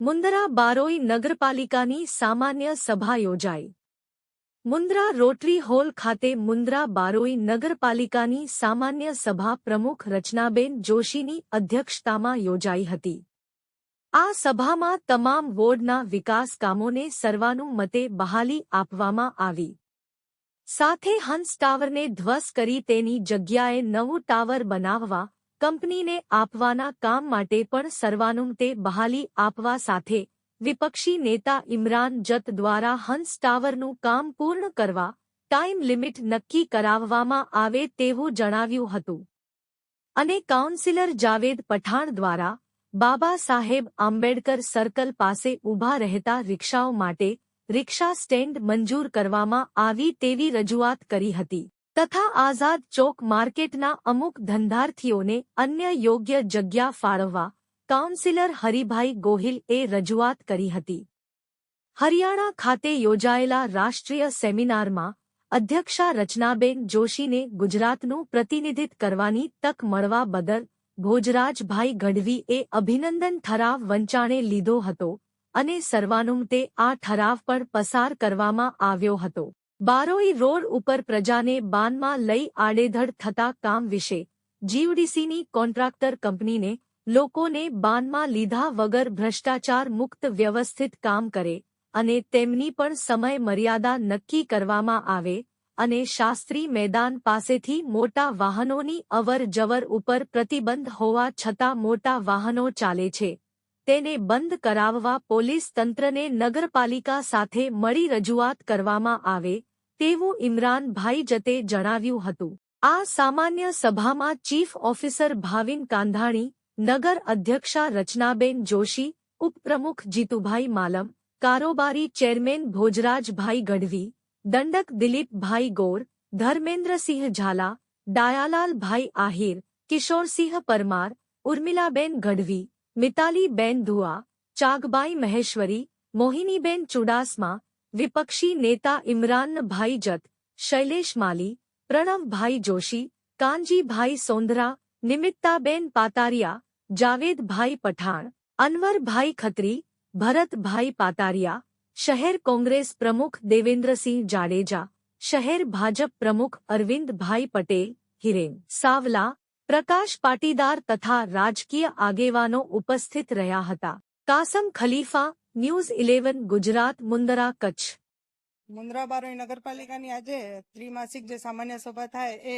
મુન્દ્રા બારોઈ નગરપાલિકાની સામાન્ય સભા યોજાઈ. મુન્દ્રા રોટરી હોલ ખાતે મુન્દ્રા બારોઈ નગરપાલિકાની સામાન્ય સભા પ્રમુખ રચનાબેન જોશીની અધ્યક્ષતામાં યોજાઈ હતી. આ સભામાં તમામ વોર્ડના વિકાસ કામોને સર્વાનુમતે બહાલી આપવામાં આવી. સાથે હંસ ટાવરને ધ્વસ કરી તેની જગ્યાએ નવું ટાવર બનાવવા, કંપનીને આપવાના કામ માટે પણ સર્વાનુમતે બહાલી આપવા સાથે, વિપક્ષી નેતા ઇમરાન જત દ્વારા હંસ ટાવરનું કામ પૂર્ણ કરવા, ટાઈમ લિમિટ નક્કી કરાવવામાં આવે તેવું જણાવ્યું હતું. અને કાઉન્સિલર જાવેદ પઠાણ દ્વારા, બાબા સાહેબ આંબેડકર સર્કલ પાસે ઊભા રહેતા રિક્ષાઓ માટે રિક્ષા સ્ટેન્ડ મંજૂર કરવામાં આવી તેવી રજૂઆત કરી હતી. તથા આઝાદ ચોક માર્કેટના અમુક ધંધાર્થીઓને અન્ય યોગ્ય જગ્યા ફાળવવા કાઉન્સિલર હરિભાઈ ગોહિલ એ રજૂઆત કરી હતી. હરિયાણા ખાતે યોજાયેલા રાષ્ટ્રીય સેમિનારમાં અધ્યક્ષા રચનાબેન જોશીને ગુજરાતનું પ્રતિનિધિત્વ કરવાની તક મળવા બદલ ભોજરાજભાઈ ગઢવી એ અભિનંદન ઠરાવ વંચાણે લીધો હતો. અને સર્વાનુમતે આ ઠરાવ પર પસાર કરવામાં આવ્યો હતો. બારોઈ રોડ ઉપર પ્રજાને બાનમાં લઈ આડેધડ થતા કામ વિશે જીવડીસીની કોન્ટ્રાક્ટર કંપનીને લોકોને બાનમાં લીધા વગર ભ્રષ્ટાચાર મુક્ત વ્યવસ્થિત કામ કરે અને તેમની પણ સમય મર્યાદા નક્કી કરવામાં આવે અને શાસ્ત્રી મેદાન પાસેથી મોટા વાહનોની અવર જવર ઉપર પ્રતિબંધ હોવા છતાં મોટા વાહનો ચાલે છે. તેને બંધ કરાવવા પોલીસ તંત્રને નગરપાલિકા સાથે મળી રજૂઆત કરવામાં આવે, તેવું ઇમરાનભાઈ જતે જણાવ્યું હતું. આ સામાન્ય સભામાં ચીફ ઓફિસર ભાવિન કાંધાણી, નગર અધ્યક્ષા રચનાબેન જોશી, ઉપપ્રમુખ જીતુભાઈ માલમ, કારોબારી ચેરમેન ભોજરાજભાઈ ગઢવી, દંડક દિલીપભાઈ ગોર, ધર્મેન્દ્રસિંહ ઝાલા, ડાયાલાલભાઈ આહિર, કિશોરસિંહ પરમાર, ઉર્મિલાબેન ગઢવી મિતાલીબેન ધુઆ, ચાગબાઈ મહેશ્વરી, મોહિનીબેન ચુડાસમા, વિપક્ષી નેતા ઇમરાનભાઈ જત, શૈલેષ માલી, પ્રણવભાઈ જોશી, કાનજીભાઈ સોંધરા નિમિત્તાબેન પાતારિયા, જાવેદભાઈ પઠાણ, અનવરભાઈ ખત્રી, ભરતભાઈ પાતારિયા, શહેર કોંગ્રેસ પ્રમુખ દેવેન્દ્રસિંહ જાડેજા, શહેર ભાજપ પ્રમુખ અરવિંદભાઈ પટેલ, હિરેન સાવલા પ્રકાશ પાટીદાર તથા રાજકીય આગેવાનો ઉપસ્થિત રહ્યા હતા. Kasam Khalifa, news eleven, Gujarat, Mundra, Kutch. Mundra Baroi નગરપાલિકાની આજે ત્રિમાસિક જે સામાન્ય સભા થાય એ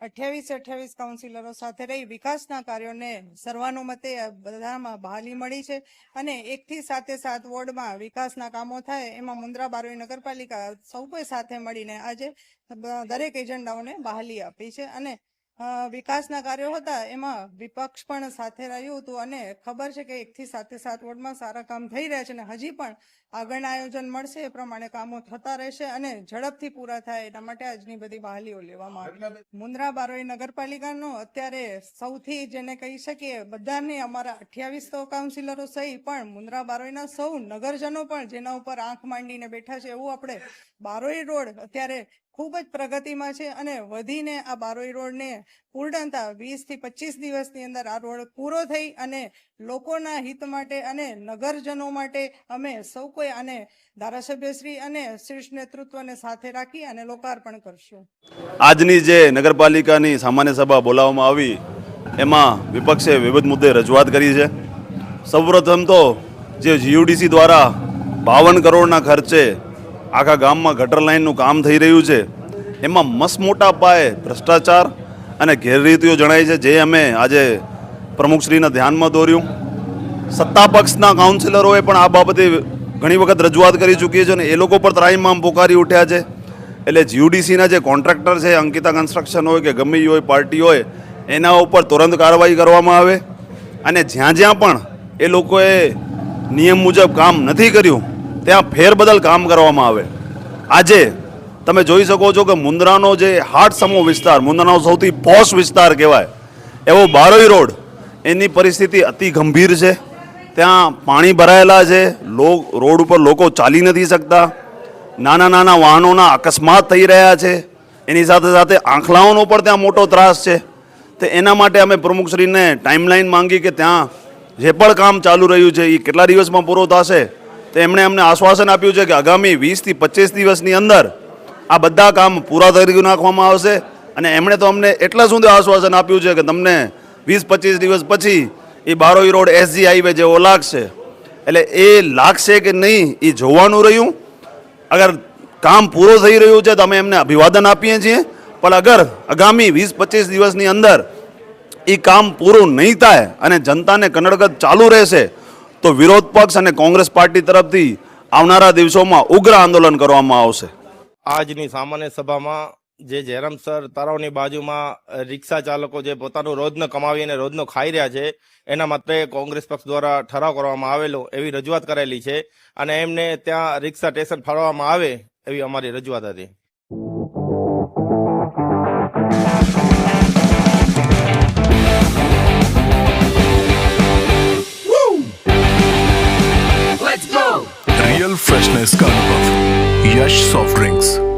અઠ્યાવીસ અઠ્યાવીસ કાઉન્સિલરો સાથે રહી વિકાસના કાર્યોને સર્વાનુમતે બધામાં બહાલી મળી છે અને એકથી સાતે સાત વોર્ડમાં વિકાસના કામો થાય એમાં મુન્દ્રા બારોઈ નગરપાલિકા સૌ સાથે મળીને આજે દરેક એજન્ડાઓને બહાલી આપી છે અને વિકાસના કાર્યો હતા એમાં વિપક્ષ પણ સાથે રહ્યું હતું અને ખબર છે કે એકથી સાતે સાત વોર્ડમાં સારા કામ થઈ રહ્યા છે અને હજી પણ આગળના આયોજન મળશે એ પ્રમાણે કામો થતા રહેશે અને ઝડપથી પૂરા થાય એના માટે આજની બધી બહાલીઓ લેવામાં આવી. મુન્દ્રા બારોઈ નગરપાલિકાનો અત્યારે સૌથી જેને કહી શકીએ બધાને અમારા અઠ્યાવીસ કાઉન્સિલરો સહી પણ મુન્દ્રા બારોઈના સૌ નગરજનો પણ જેના ઉપર આંખ માંડીને બેઠા છે એવું આપણે બારોઈ રોડ અત્યારે ખૂબ જ પ્રગતિમાં છે અને વધીને આ બારોઈ રોડને પૂર્ણતા વીસથી પચીસ દિવસની અંદર આ રોડ પૂરો થઈ અને લોકોના હિત માટે અને નગરજનો માટે અમે સૌ કોઈ આને ધારાસભ્યશ્રી અને શીર્ષ નેતૃત્વને સાથે રાખી અને લોકાર્પણ કરશું. આજની જે નગરપાલિકાની સામાન્ય સભા બોલાવવામાં આવી, એમાં વિપક્ષે વિવિધ મુદ્દે રજૂઆત કરી છે. સૌપ્રથમ તો જે જીયુડીસી દ્વારા બાવન કરોડના ખર્ચે આખા ગામમાં ગટર લાઇનનું કામ થઈ રહ્યું છે. એમાં મસ્ત મોટા પાયે ભ્રષ્ટાચાર અને ગેરરીતિઓ જણાય છે, જે અમે આજે પ્રમુખશ્રીના ધ્યાનમાં દોર્યું. સત્તા પક્ષના કાઉન્સિલરોએ પણ આ બાબતે ઘણી વખત રજૂઆત કરી ચૂકી છે અને એ લોકો પર ત્રાહિમામ પોકારી ઉઠ્યા છે. એટલે જીયુડીસીના જે કોન્ટ્રાક્ટર છે, અંકિતા કન્સ્ટ્રક્શન હોય કે ગમે હોય, પાર્ટી હોય, એના ઉપર તુરંત કાર્યવાહી કરવામાં આવે. અને જ્યાં જ્યાં પણ એ લોકોએ નિયમ મુજબ કામ નથી કર્યું ત્યાં ફેરબદલ કામ કરવામાં આવે. આજે તમે જોઈ શકો છો કે મુન્દ્રાનો જે હાટ સમૂહ વિસ્તાર, મુન્દ્રાનો સૌથી પોશ વિસ્તાર કહેવાય, એવો બારોઈ રોડ, એની પરિસ્થિતિ અતિ ગંભીર છે. ત્યાં પાણી ભરાયેલા છે રોડ ઉપર લોકો ચાલી નથી શકતા. નાના નાના વાહનોના અકસ્માત થઈ રહ્યા છે. એની સાથે સાથે આંખલાઓનો પણ ત્યાં મોટો ત્રાસ છે. તો એના માટે અમે પ્રમુખશ્રીને ટાઈમલાઈન માંગી કે ત્યાં જે પણ કામ ચાલુ રહ્યું છે એ કેટલા દિવસમાં પૂરો થશે તો એમણે અમને આશ્વાસન આપ્યું છે કે આગામી વીસથી પચીસ દિવસની અંદર આ બધા કામ પૂરા કરી નાખવામાં આવશે. અને એમણે તો અમને એટલા સુધી આશ્વાસન આપ્યું છે કે તમને વીસ, પચીસ દિવસ પછી એ બારોઈ રોડ એસજી હાઈવે જેવો લાગશે. એટલે એ લાગશે કે નહીં એ જોવાનું રહ્યું. અગર કામ પૂરું થઈ રહ્યું છે તો અમે એમને અભિવાદન આપીએ છીએ. પણ અગર આગામી વીસ, પચીસ દિવસની અંદર એ કામ પૂરું નહીં થાય અને જનતાને કનડગત ચાલુ રહેશે તો વિરોધ પક્ષ અને કોંગ્રેસ પાર્ટી તરફથી આવનારા દિવસોમાં ઉગ્ર આંદોલન કરવામાં આવશે. આજની સામાન્ય સભામાં જે જેરમસર સર તળાવની બાજુમાં રિક્ષા ચાલકો જે પોતાનું રોજનો કમાવીને રોજનો ખાઈ રહ્યા છે, એના માટે કોંગ્રેસ પક્ષ દ્વારા ઠરાવ કરવામાં આવેલો એવી રજૂઆત કરેલી છે અને એમને ત્યાં રિક્ષા સ્ટેશન ફાળવવામાં આવે એવી અમારી રજૂઆત હતી. freshness, Karabakh, Yash Soft Drinks.